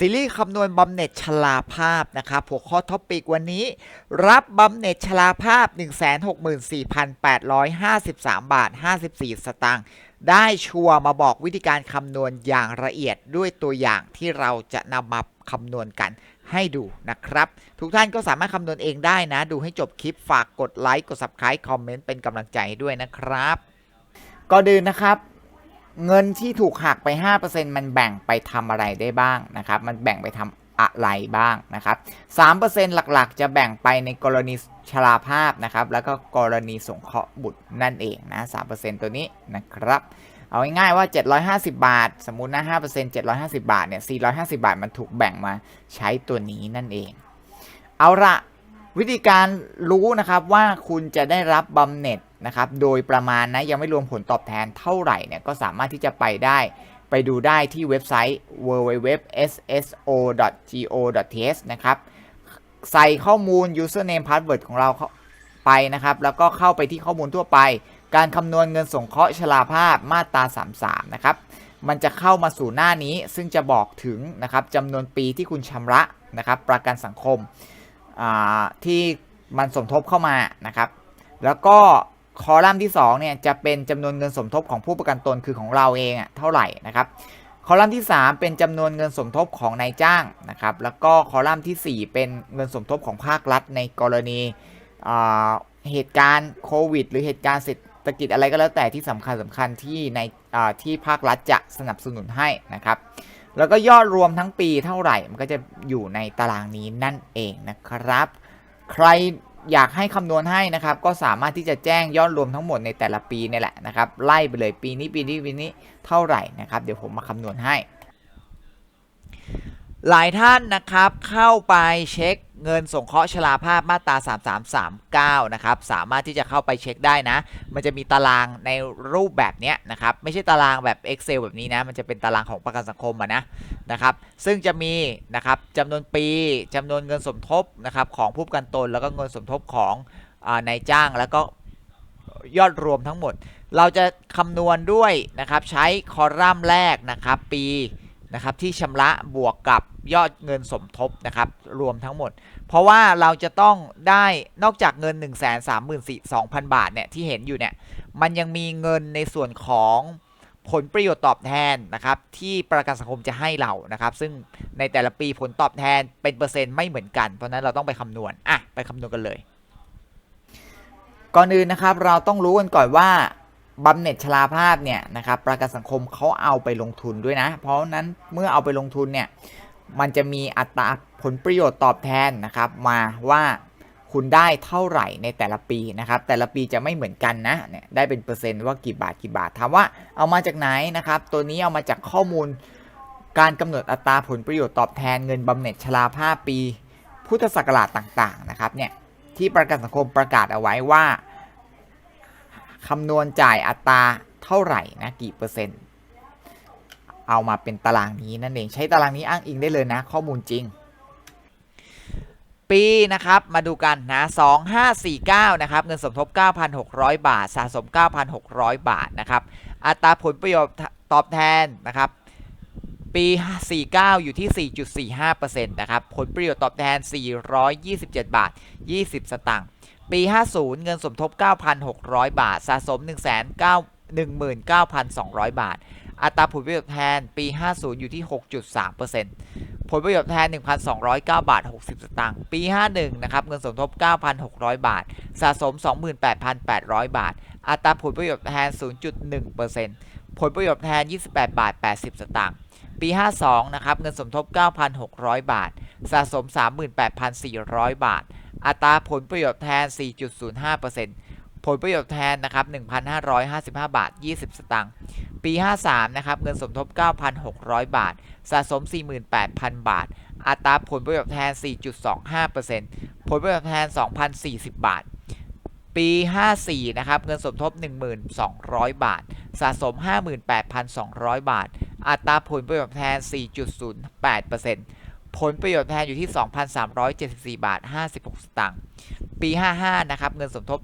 ซีรีส์คำนวณบำเหน็จชราภาพนะครับหัวข้อท็อปิกวันนี้ รับบำเหน็จชราภาพ 164,853 บาท 54 สตางค์ได้ชัวร์มาบอกวิธีการคำนวณอย่างละเอียดด้วยตัวอย่างที่เราจะนำมาคำนวณกันให้ดูนะครับ ทุกท่านก็สามารถคำนวณเองได้นะ ดูให้จบคลิปฝากกดไลค์กด Subscribe คอมเมนต์เป็นกำลังใจให้ด้วยนะครับก่อนอื่นนะครับ เงินที่ถูกหักไป 5%มันแบ่งไปทำอะไรได้บ้างนะครับ มันแบ่งไปทำอะไรบ้างนะครับ3%หลักๆ จะแบ่งไปในกรณีชราภาพนะครับ แล้วก็กรณีสงเคราะห์บุตรนั่นเองนะ3%ตัวนี้นะครับ เอาง่ายๆว่า 750 บาท สมมุตินะ5% 750 บาทเนี่ย450 บาทมันถูกแบ่งมาใช้ตัวนี้นั่นเอง เอาละวิธีการรู้นะครับว่าคุณจะได้รับบำเหน็จ นะครับโดยประมาณนะยังไม่รวมผลตอบแทนเท่าไหร่เนี่ยก็สามารถที่จะไปได้ไปดูได้ที่เว็บไซต์ www.sso.go.th นะครับใส่ข้อมูล username password ของเราเข้าไปนะครับแล้วก็เข้าไปที่ข้อมูลทั่วไป การคำนวณเงินสงเคราะห์ชราภาพมาตรา 33 นะครับมันจะเข้ามาสู่หน้านี้ซึ่งจะบอกถึงนะครับจำนวนปีที่คุณชำระนะครับประกันสังคมที่มันสมทบเข้ามานะครับ แล้วก็ คอลัมน์ที่2เนี่ยจะเป็นจำนวนเงินสมทบของผู้ประกันตนคือของเราเองอะเท่าไหร่นะครับคอลัมน์ที่ 3 เป็นจำนวนเงินสมทบของนายจ้างนะครับแล้วก็คอลัมน์ที่ 4 เป็นเงินสมทบของภาครัฐในกรณีเหตุการณ์โควิด หรือเหตุการณ์เศรษฐกิจอะไรก็แล้วแต่ที่สำคัญสำคัญที่ในที่ภาครัฐจะสนับสนุนให้นะครับแล้วก็ยอดรวมทั้งปีเท่าไหร่ มันก็จะอยู่ในตารางนี้นั่นเองนะครับ ใคร อยากให้คำนวณให้นะครับ ก็สามารถที่จะแจ้งยอดรวมทั้งหมดในแต่ละปีนี่แหละนะครับ ไล่ไปเลยปีนี้ปีนี้ปีนี้เท่าไหร่นะครับ เดี๋ยวผมมาคำนวณให้ หลายท่านนะครับเข้าไปเช็คเงินสงเคราะห์ชราภาพมาตรา 3339 นะครับสามารถที่จะเข้าไปเช็คได้นะ มันจะมีตารางในรูปแบบนี้นะครับไม่ใช่ตารางแบบ Excel แบบนี้นะ มันจะเป็นตารางของประกันสังคมอะนะนะครับซึ่งจะมีนะครับจำนวนปีจำนวนเงินสมทบนะครับของผู้ประกันตนแล้วก็เงินสมทบของนายจ้างแล้วก็ยอดรวมทั้งหมด เราจะคำนวณด้วยนะครับใช้คอลัมน์แรกนะครับปี นะครับที่ชำระบวกกับยอดเงินสมทบนะครับรวมทั้งหมด เพราะว่าเราจะต้องได้นอกจากเงิน 1 3 4 2 0 0 0 บาทเนี่ยที่เห็นอยู่เนี่ยมันยังมีเงินในส่วนของผลประโยชน์ตอบแทนนะครับที่ประกันสังคมจะให้เรานะครับ ซึ่งในแต่ละปีผลตอบแทนเป็นเปอร์เซ็นต์ไม่เหมือนกัน เพราะนั้นเราต้องไปคำนวณอะไปคำนวณกันเลย ก่อนอื่นนะครับเราต้องรู้กันก่อนว่า บำเหน็จชราภาพเนี่ยนะครับประกันสังคมเขาเอาไปลงทุนด้วยนะ เพราะนั้นเมื่อเอาไปลงทุนเนี่ยมันจะมีอัตราผลประโยชน์ตอบแทนนะครับ มาว่าคุณได้เท่าไหร่ในแต่ละปีนะครับ แต่ละปีจะไม่เหมือนกันนะเนี่ยได้เป็นเปอร์เซ็นต์ว่ากี่บาทกี่บาทถามว่าเอามาจากไหนนะครับ ตัวนี้เอามาจากข้อมูลการกำหนดอัตราผลประโยชน์ตอบแทนเงินบำเหน็จชราภาพปี พุทธศักราชต่างๆนะครับเนี่ยที่ประกันสังคมประกาศเอาไว้ว่า คำนวณจ่ายอัตราเท่าไหร่นะกี่เปอร์เซ็นต์ เอามาเป็นตารางนี้นั่นเองใช้ตารางนี้อ้างอิงได้เลยนะ ข้อมูลจริง ปีนะครับมาดูกันนะ2549นะครับเงินสมทบ 9,600 บาท สะสม 9,600 บาทนะครับอัตราผลประโยชน์ตอบแทนนะครับปี 49 อยู่ที่ 4.45%นะครับ ผลประโยชน์ตอบแทน 427 บาท 20 สตางค์ ปี 50 เงินสมทบ 9,600 บาท สะสม 1 9 19,200 บาท อัตราผลประโยชน์แทนปี 50 อยู่ที่ 6.3%ผลประโยชน์แทน 1,209 บาท 60 สตางค์ ปี 51 นะครับ เงินสมทบ 9,600 บาท สะสม 28,800 บาท อัตราผลประโยชน์แทน 0.1%ผลประโยชน์แทน 28 บาท 80 สตางค์ปี 52 นะครับ เงินสมทบ 9,600 บาท สะสม 38,400 บาท อัตราผลประโยชน์แทน 4.05%ผลประโยชน์แทนนะครับ 1,555 บาท 20 สตางค์ ปี 53 นะครับ เงินสมทบ 9,600 บาท สะสม 48,000 บาท อัตราผลประโยชน์แทน 4.25%ผลประโยชน์แทน 2,040 บาท ปี 54 นะครับ เงินสมทบ 1,200 บาท สะสม 58,200 บาท อัตราผลประโยชน์แทน 4.08% ผลประโยชน์แทนอยู่ที่ 2,374 บาท 56 สตางค์ ปี 55 นะครับ เงินสมทบ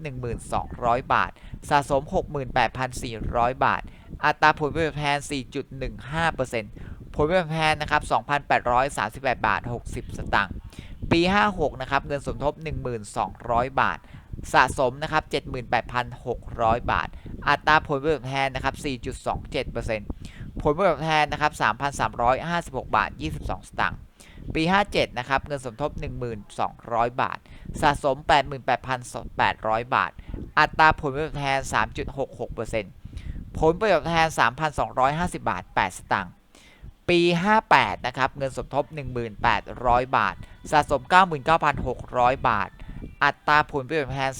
1,200 บาท สะสม 68,400 บาท อัตราผลประโยชน์แทน 4.15%ผผลตอบแทนนะครับ 2,838 บาท 60 สตางค์ ปี 56 นะครับ เงินสมทบ 1,200 บาท สะสมนะครับ 78,600 บาท อัตราผลตอบแทนนะครับ 4.27%ผลตอบแทนนะครับ 3,356 บาท 22 สตางค์ ปี 57 นะครับ เงินสมทบ 1,200 บาท สะสม 88,800 บาท อัตราผลตอบแทน 3.66%ผลประโยชน์แทน 3,250 บาท 8 สตางค์ ปี 58 นะครับ เงินสมทบ 1,800 บาท สะสม 99,600 บาท อัตราผลประโยชน์แทน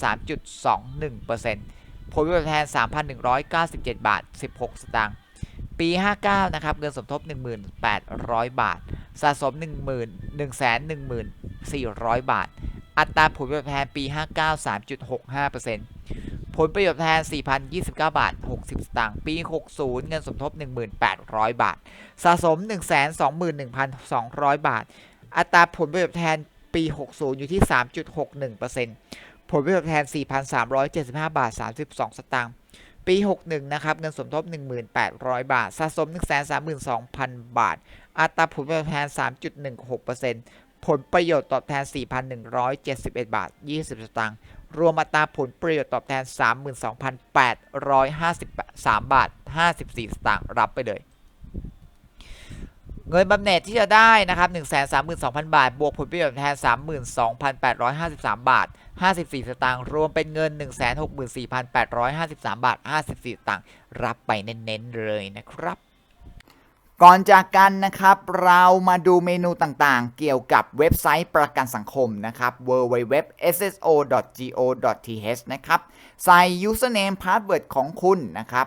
3.21%ผลประโยชน์แทน 3,197 บาท 16 สตางค์ ปี 59 นะครับ เงินสมทบ 1,800 บาท สะสม 1 1 1,400 บาท อัตราผลประโยชน์แทนปี 59 3.65%ผลประโยชน์แทน 4,029 บาท 60 สตางค์ ปี 60 เงินสมทบ 1,800 บาท สะสม 121,200 บาท อัตราผลประโยชน์แทนปี 60 อยู่ที่ 3.61%ผลประโยชน์แทน 4,375 บาท 32 สตางค์ ปี 61 นะครับ เงินสมทบ 1,800 บาท สะสม 132,000 บาท อัตราผลตอบแทน 3.16%ผลประโยชน์ตอบแทน 4,171 บาท 20 สตางค์ รวมอัตราผลประโยชน์ตอบแทน 32,853 บาท 54 สตางค์ รับไปเลย เงินบำเหน็จที่จะได้นะครับ 132,000 บาท บวกผลประโยชน์แทน 32,853 บาท 54 สตางค์ รวมเป็นเงิน 164,853 บาท 54 สตางค์ รับไปเน้นๆเลยนะครับ ก่อนจากกันนะครับ เรามาดูเมนูต่างๆ เกี่ยวกับเว็บไซต์ประกันสังคมนะครับ www.sso.go.th นะครับ ใส่ username password ของคุณนะครับ